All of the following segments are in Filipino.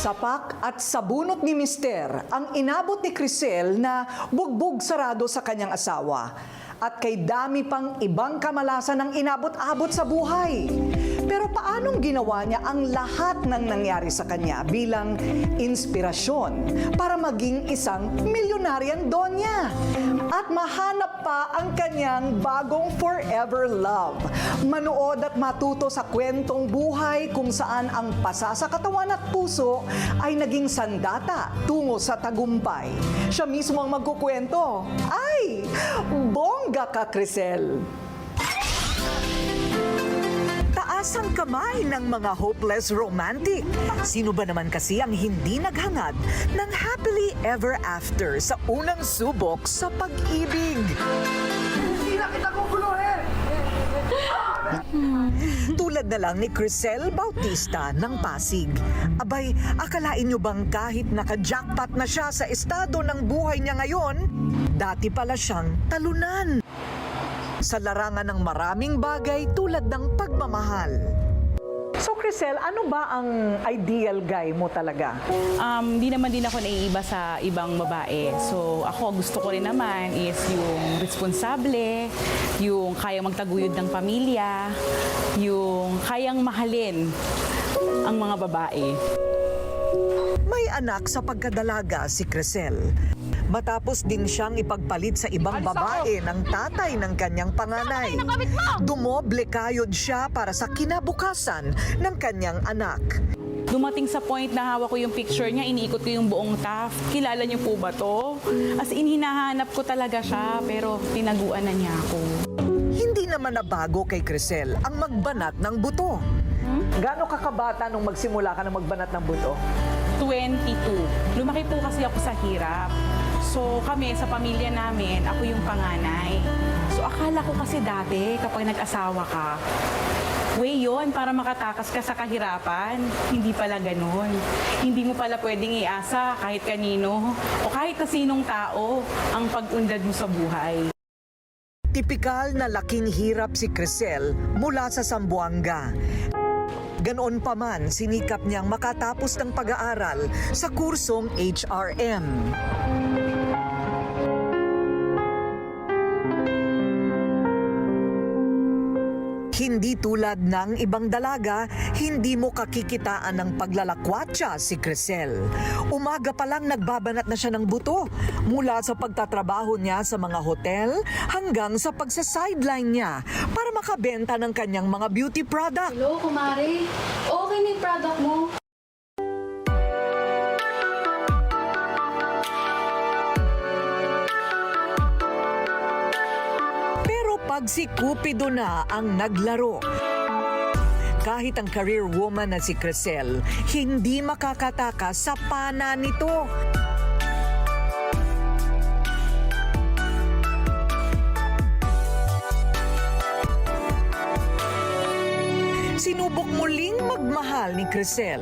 Sapak at sabunot ni Mister ang inabot ni Crisel na bugbog sarado sa kanyang asawa. At kay dami pang ibang kamalasan ang inabot-abot sa buhay. Pero paanong ginawa niya ang lahat ng nangyari sa kanya bilang inspirasyon para maging isang milyonaryan donya? At mahanap pa ang kanyang bagong forever love. Manood at matuto sa kwentong buhay kung saan ang pasa sa katawan at puso ay naging sandata tungo sa tagumpay. Siya mismo ang magkukwento. Ay, bongga ka, Crisel! Taas ang kamay ng mga hopeless romantic. Sino ba naman kasi ang hindi naghangad ng happily ever after sa unang subok sa pag-ibig? Tulad na lang ni Crisel Bautista ng Pasig. Abay, akalain nyo bang kahit naka-jackpot na siya sa estado ng buhay niya ngayon, dati pala siyang talunan sa larangan ng maraming bagay tulad ng pagmamahal. So Crisel, ano ba ang ideal guy mo talaga? Um, di naman din ako naiiba sa ibang babae. So ako gusto ko rin naman is yung responsable, yung kayang magtaguyod ng pamilya, yung kayang mahalin ang mga babae. May anak sa pagkadalaga si Crisel. Matapos din siyang ipagpalit sa ibang babae ng tatay ng kanyang panganay. Dumoble kayod siya para sa kinabukasan ng kanyang anak. Dumating sa point na hawak ko yung picture niya, iniikot ko yung buong TAF. Kilala niyo po ba to? As in, hinahanap ko talaga siya, pero tinaguan na niya ako. Hindi naman nabago kay Crisel ang magbanat ng buto. Gaano kakabata nung magsimula ka na magbanat ng buto? 22. Lumaki po kasi ako sa hirap. So kami sa pamilya namin, ako yung panganay. So akala ko kasi dati kapag nag-asawa ka, way yon para makatakas ka sa kahirapan. Hindi pala ganun. Hindi mo pala pwedeng iasa kahit kanino o kahit na sinong tao ang pag-undad mo sa buhay. Tipikal na laking hirap si Crisel mula sa Sambuanga. Ganoon pa man, sinikap niyang makatapos ng pag-aaral sa kursong HRM. Hindi tulad ng ibang dalaga, hindi mo kakikitaan ng paglalakwatsa si Crisel. Umaga pa lang nagbabanat na siya ng buto mula sa pagtatrabaho niya sa mga hotel hanggang sa pagsa-sideline niya para makabenta ng kanyang mga beauty product. Hello, kumare. Okay na yung product mo. Pero pag si Cupido na ang naglaro, kahit ang career woman na si Crisel, hindi makakatakas sa pana nito. Sinubok muling magmahal ni Crisel.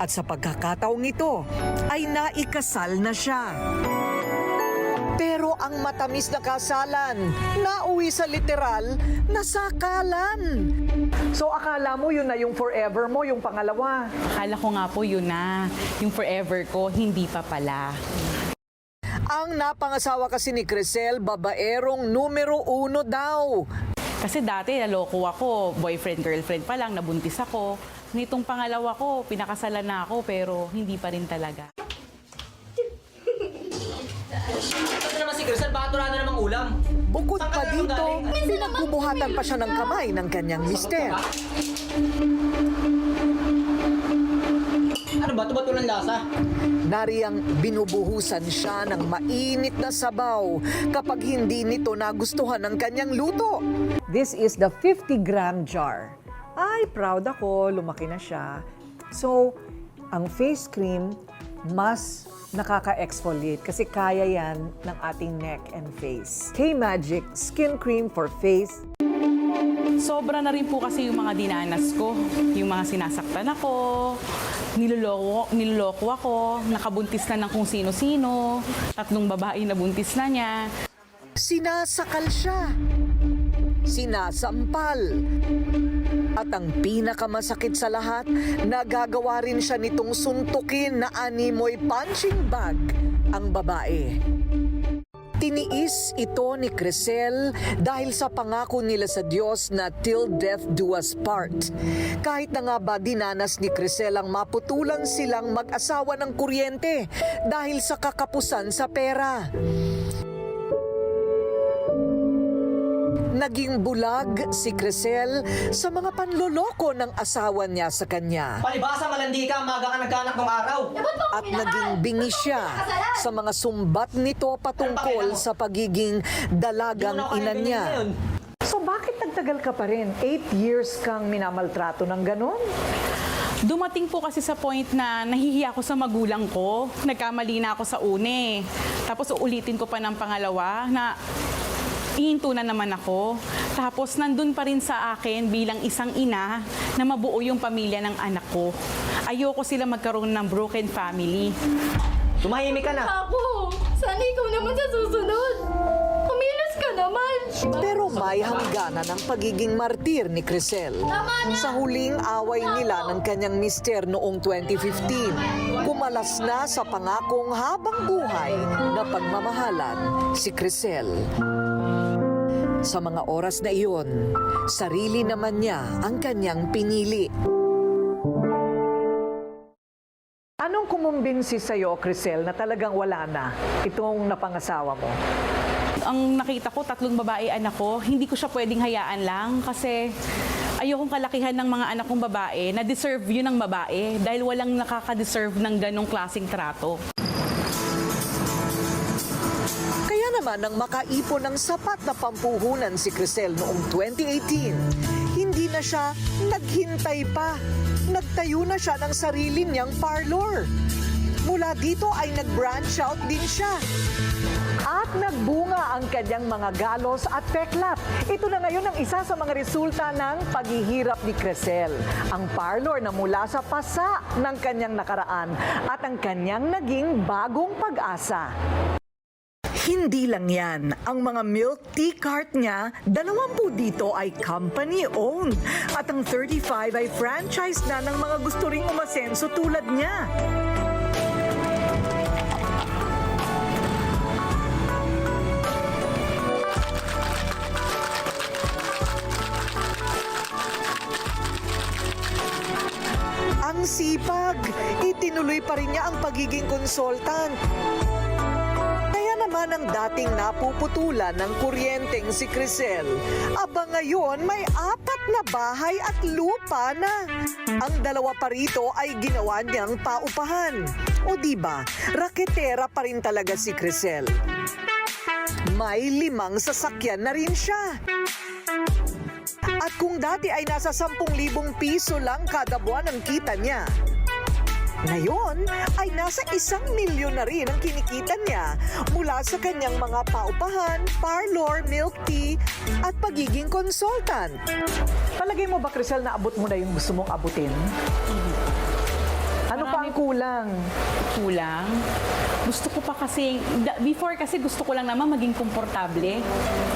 At sa pagkakataong ito, ay naikasal na siya. Ang matamis na kasalan, nauwi sa literal na sakalan. So akala mo yun na yung forever mo, yung pangalawa. Akala ko nga po yun na, yung forever ko, hindi pa pala. Ang napangasawa kasi ni Crisel, babaerong numero uno daw. Kasi dati naloko ako, boyfriend, girlfriend pa lang, nabuntis ako. Nitong pangalawa ko, pinakasalan na ako pero hindi pa rin talaga. Crystal, baka turado namang ulam. Bukod Saan pa naman dito, galing? pinagbubuhatan pa siya ng kamay ng kanyang mister. Ano ba? Ito ba tulang lasa? Nariyang binubuhusan siya ng mainit na sabaw kapag hindi nito nagustuhan ng kanyang luto. This is the 50 gram jar. Ay, proud ako, lumaki na siya. So, ang face cream mas nakaka-exfoliate kasi kaya yan ng ating neck and face. K-Magic Skin Cream for Face Sobra na rin po kasi yung mga dinanas ko. Yung mga sinasaktan ako, niloloko, niloloko ako, nakabuntis na ng kung sino-sino, tatlong babae na buntis na niya. Sinasakal siya. Sinasampal. At ang pinakamasakit sa lahat, nagagawa rin siya nitong suntukin na animoy punching bag ang babae. Tiniis ito ni Crisel dahil sa pangako nila sa Diyos na till death do us part. Kahit na nga ba dinanas ni Crisel ang maputulan silang mag-asawa ng kuryente dahil sa kakapusan sa pera. Naging bulag si Crisel sa mga panloloko ng asawa niya sa kanya. Palibasa, malandi ka, maga ka nagkanak ng araw. At naging bingi siya sa mga sumbat nito patungkol sa pagiging dalagang ina niya. So bakit nagtagal ka pa rin? Eight years kang minamaltrato ng ganon? Dumating po kasi sa point na nahihiya ako sa magulang ko. Nagkamali na ako sa une. Tapos uulitin ko pa ng pangalawa na ihinto na naman ako. Tapos nandun pa rin sa akin bilang isang ina na mabuo yung pamilya ng anak ko. Ayoko sila magkaroon ng broken family. Tumahimik ka na. Ako, sana ikaw naman sa susunod. Kumilos ka naman. Pero may hangganan ang pagiging martir ni Crisel. Sa huling away nila ng kanyang mister noong 2015, kumalas na sa pangakong habang buhay na pagmamahalan si Crisel. Sa mga oras na iyon, sarili naman niya ang kanyang pinili. Anong kumumbinsi sa'yo, Crisel, na talagang wala na itong napangasawa mo? Ang nakita ko, tatlong babae anak ko, hindi ko siya pwedeng hayaan lang kasi ayokong kalakihan ng mga anak kong babae na deserve yun ng babae dahil walang nakaka-deserve ng ganong klaseng trato. Naman nang makaipon ng sapat na pampuhunan si Crisel noong 2018, hindi na siya naghintay pa. Nagtayo na siya ng sarili niyang parlor. Mula dito ay nag-branch out din siya. At nagbunga ang kanyang mga galos at peklat. Ito na ngayon ang isa sa mga resulta ng paghihirap ni Crescel. Ang parlor na mula sa pasa ng kanyang nakaraan at ang kanyang naging bagong pag-asa. Hindi lang yan. Ang mga milk tea cart niya, 20 dito ay company-owned. At ang 35 ay franchise na ng mga gusto ring umasenso tulad niya. Ang sipag, itinuloy pa rin niya ang pagiging consultant. Kaya naman ang dating napuputulan ng kuryenteng si Crisel, aba ngayon may apat na bahay at lupa na. Ang dalawa pa rito ay ginawa niyang paupahan. O di ba, raketera pa rin talaga si Crisel. May limang sasakyan na rin siya. At kung dati ay nasa 10,000 piso lang kada buwan ang kita niya, ngayon ay nasa isang milyon na rin ang kinikita niya mula sa kanyang mga paupahan, parlor, milk tea at pagiging consultant. Palagay mo ba, Crisel, na abot mo na yung gusto mong abutin? Ano pa ang kulang? Kulang. Gusto ko pa kasi, before kasi gusto ko lang naman maging komportable.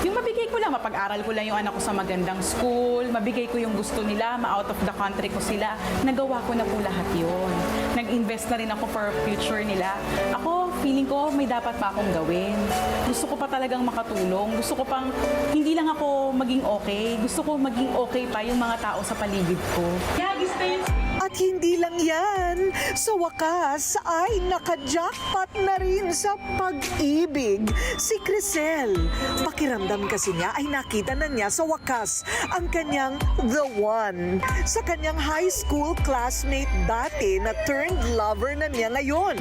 Yung mabigay ko lang, mapag-aral ko lang yung anak ko sa magandang school, mabigay ko yung gusto nila, ma-out of the country ko sila. Nagawa ko na po lahat yun. Nag-invest na rin ako for future nila. Ako, feeling ko may dapat pa akong gawin. Gusto ko pa talagang makatulong. Gusto ko pang, hindi lang ako maging okay. Gusto ko maging okay pa yung mga tao sa paligid ko. At hindi lang yan, sa wakas ay naka-jackpot na rin sa pag-ibig si Crisel. Pakiramdam kasi niya ay nakita na niya sa wakas ang kanyang the one. Sa kanyang high school classmate dati na turned lover na niya ngayon.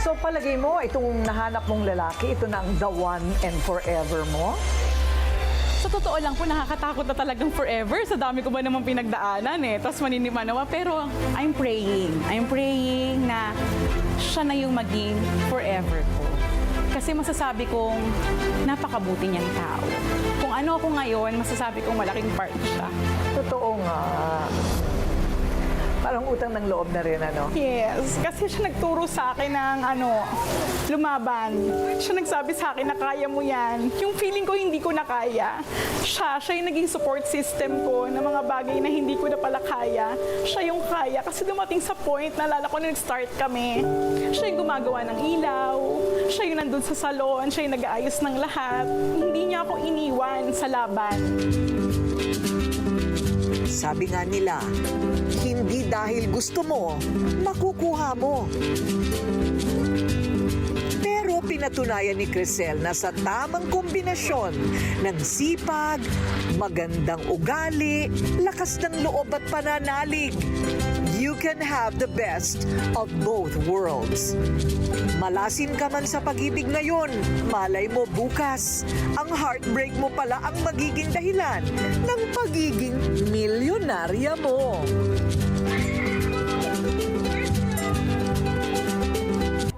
So palagay mo, itong nahanap mong lalaki, ito na ang the one and forever mo? Sa totoo lang po, nakakatakot na talagang forever. Sa dami ko ba naman pinagdaanan eh. Tapos maninimanawa. Pero I'm praying. I'm praying na siya na yung maging forever ko. Kasi masasabi kong napakabuti niyang tao. Kung ano ako ngayon, masasabi kong malaking part siya. Totoo nga. Parang utang ng loob na rin, ano? Yes, kasi siya nagturo sa akin ng ano, lumaban. Siya nagsabi sa akin na kaya mo yan. Yung feeling ko hindi ko na kaya. Siya, siya yung naging support system ko ng mga bagay na hindi ko na pala kaya. Siya yung kaya kasi dumating sa point, nalala ko na nag-start kami. Siya yung gumagawa ng ilaw, siya yung nandun sa salon, siya yung nag-aayos ng lahat. Hindi niya ako iniwan sa laban. Sabi nga nila, dahil gusto mo, makukuha mo. Pero pinatunayan ni Crisel na sa tamang kombinasyon ng sipag, magandang ugali, lakas ng loob at pananalig, you can have the best of both worlds. Malasin ka man sa pag-ibig ngayon, malay mo bukas, ang heartbreak mo pala ang magiging dahilan ng pagiging milyonarya mo.